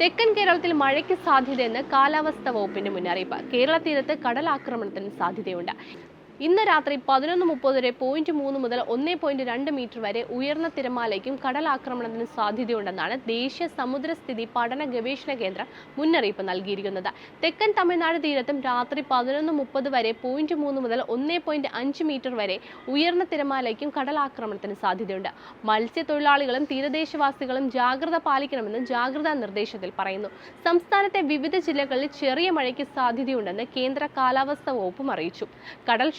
തെക്കൻ കേരളത്തിൽ മഴയ്ക്ക് സാധ്യതയെന്ന് കാലാവസ്ഥാ വകുപ്പിന്റെ മുന്നറിയിപ്പ്. കേരള തീരത്ത് കടലാക്രമണത്തിന് സാധ്യതയുണ്ട്. ഇന്ന് രാത്രി പതിനൊന്ന് മുപ്പത് വരെ പോയിന്റ് മൂന്ന് മുതൽ ഒന്ന് പോയിന്റ് രണ്ട് മീറ്റർ വരെ ഉയർന്ന തിരമാലയ്ക്കും കടലാക്രമണത്തിന് സാധ്യതയുണ്ടെന്നാണ് ദേശീയ സമുദ്രസ്ഥിതി പഠന ഗവേഷണ കേന്ദ്രം മുന്നറിയിപ്പ് നൽകിയിരിക്കുന്നത്. തെക്കൻ തമിഴ്നാട് തീരത്തും രാത്രി പതിനൊന്ന് മുപ്പത് വരെ പോയിന്റ് മൂന്ന് മുതൽ ഒന്ന് പോയിന്റ് അഞ്ച് മീറ്റർ വരെ ഉയർന്ന തിരമാലയ്ക്കും കടലാക്രമണത്തിന് സാധ്യതയുണ്ട്. മത്സ്യത്തൊഴിലാളികളും തീരദേശവാസികളും ജാഗ്രത പാലിക്കണമെന്ന് ജാഗ്രതാ നിർദ്ദേശത്തിൽ പറയുന്നു. സംസ്ഥാനത്തെ വിവിധ ജില്ലകളിൽ ചെറിയ മഴയ്ക്ക് സാധ്യതയുണ്ടെന്ന് കേന്ദ്ര കാലാവസ്ഥാ വകുപ്പും അറിയിച്ചു.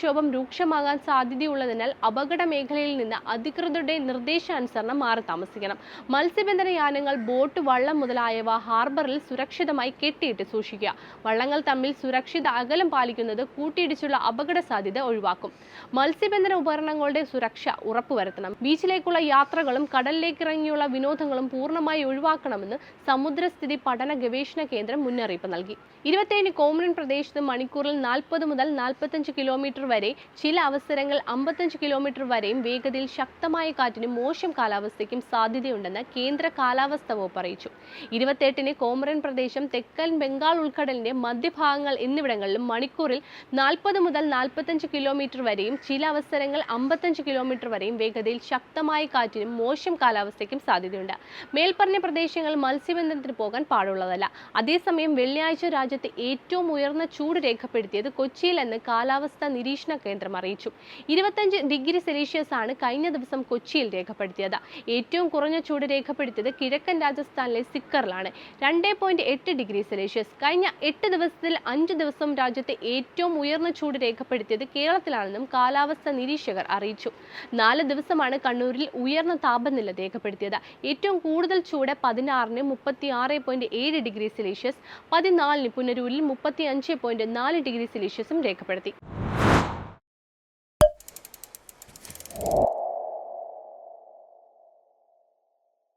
കടൽക്ഷോഭം രൂക്ഷമാകാൻ സാധ്യതയുള്ളതിനാൽ അപകട മേഖലയിൽ നിന്ന് അധികൃതരുടെ നിർദ്ദേശാനുസരണം മാറി താമസിക്കണം. മത്സ്യബന്ധന യാനങ്ങൾ ബോട്ട് വള്ളം മുതലായവ ഹാർബറിൽ സുരക്ഷിതമായി കെട്ടിയിട്ട് സൂക്ഷിക്കുക. വള്ളങ്ങൾ തമ്മിൽ സുരക്ഷിത അകലം പാലിക്കുന്നത് കൂട്ടിയിടിച്ചുള്ള അപകട സാധ്യത ഒഴിവാക്കും. മത്സ്യബന്ധന ഉപകരണങ്ങളുടെ സുരക്ഷ ഉറപ്പുവരുത്തണം. ബീച്ചിലേക്കുള്ള യാത്രകളും കടലിലേക്ക് ഇറങ്ങിയുള്ള വിനോദങ്ങളും പൂർണമായി ഒഴിവാക്കണമെന്ന് സമുദ്രസ്ഥിതി പഠന ഗവേഷണ കേന്ദ്രം മുന്നറിയിപ്പ് നൽകി. ഇരുപത്തേഴ് കോമൺ പ്രദേശത്ത് മണിക്കൂറിൽ നാൽപ്പത് മുതൽ നാൽപ്പത്തഞ്ച് കിലോമീറ്റർ വരെ ചില അവസരങ്ങൾ അമ്പത്തഞ്ച് കിലോമീറ്റർ വരെയും വേഗതയിൽ ശക്തമായ കാറ്റിനും മോശം കാലാവസ്ഥയ്ക്കും സാധ്യതയുണ്ടെന്ന് കേന്ദ്ര കാലാവസ്ഥ വകുപ്പ് അറിയിച്ചു. ഇരുപത്തെട്ടിന് കോമറൻ പ്രദേശം തെക്കൻ ബംഗാൾ ഉൾക്കടലിന്റെ മധ്യഭാഗങ്ങൾ എന്നിവിടങ്ങളിലും മണിക്കൂറിൽ നാൽപ്പത് മുതൽ നാൽപ്പത്തഞ്ച് കിലോമീറ്റർ വരെയും ചില അവസരങ്ങൾ അമ്പത്തഞ്ച് കിലോമീറ്റർ വരെയും വേഗതയിൽ ശക്തമായ കാറ്റിനും മോശം കാലാവസ്ഥയ്ക്കും സാധ്യതയുണ്ട്. മേൽപ്പറഞ്ഞ പ്രദേശങ്ങൾ മത്സ്യബന്ധനത്തിന് പോകാൻ പാടുള്ളതല്ല. അതേസമയം വെള്ളിയാഴ്ച രാജ്യത്തെ ഏറ്റവും ഉയർന്ന ചൂട് രേഖപ്പെടുത്തിയത് കൊച്ചിയിൽ എന്ന് കാലാവസ്ഥാ നിരീക്ഷണ കേന്ദ്രം അറിയിച്ചു. ഇരുപത്തഞ്ച് ഡിഗ്രി സെൽഷ്യസ് ആണ് കഴിഞ്ഞ ദിവസം കൊച്ചിയിൽ രേഖപ്പെടുത്തിയത്. ഏറ്റവും കുറഞ്ഞ ചൂട് രേഖപ്പെടുത്തിയത് കിഴക്കൻ രാജസ്ഥാനിലെ സിക്കറിലാണ്. രണ്ട് പോയിന്റ് എട്ട് ഡിഗ്രി സെൽഷ്യസ്. കഴിഞ്ഞ എട്ട് ദിവസത്തിൽ അഞ്ച് ദിവസം രാജ്യത്തെ ഏറ്റവും ഉയർന്ന ചൂട് രേഖപ്പെടുത്തിയത് കേരളത്തിലാണെന്നും കാലാവസ്ഥ നിരീക്ഷകർ അറിയിച്ചു. നാല് ദിവസമാണ് കണ്ണൂരിൽ ഉയർന്ന താപനില രേഖപ്പെടുത്തിയത്. ഏറ്റവും കൂടുതൽ ചൂട് പതിനാറിന് മുപ്പത്തി ആറ് പോയിന്റ് ഏഴ് ഡിഗ്രി സെൽഷ്യസ് പതിനാലിന് പുനരൂരിൽ മുപ്പത്തി അഞ്ച് പോയിന്റ് നാല് ഡിഗ്രി സെൽഷ്യസും രേഖപ്പെടുത്തി.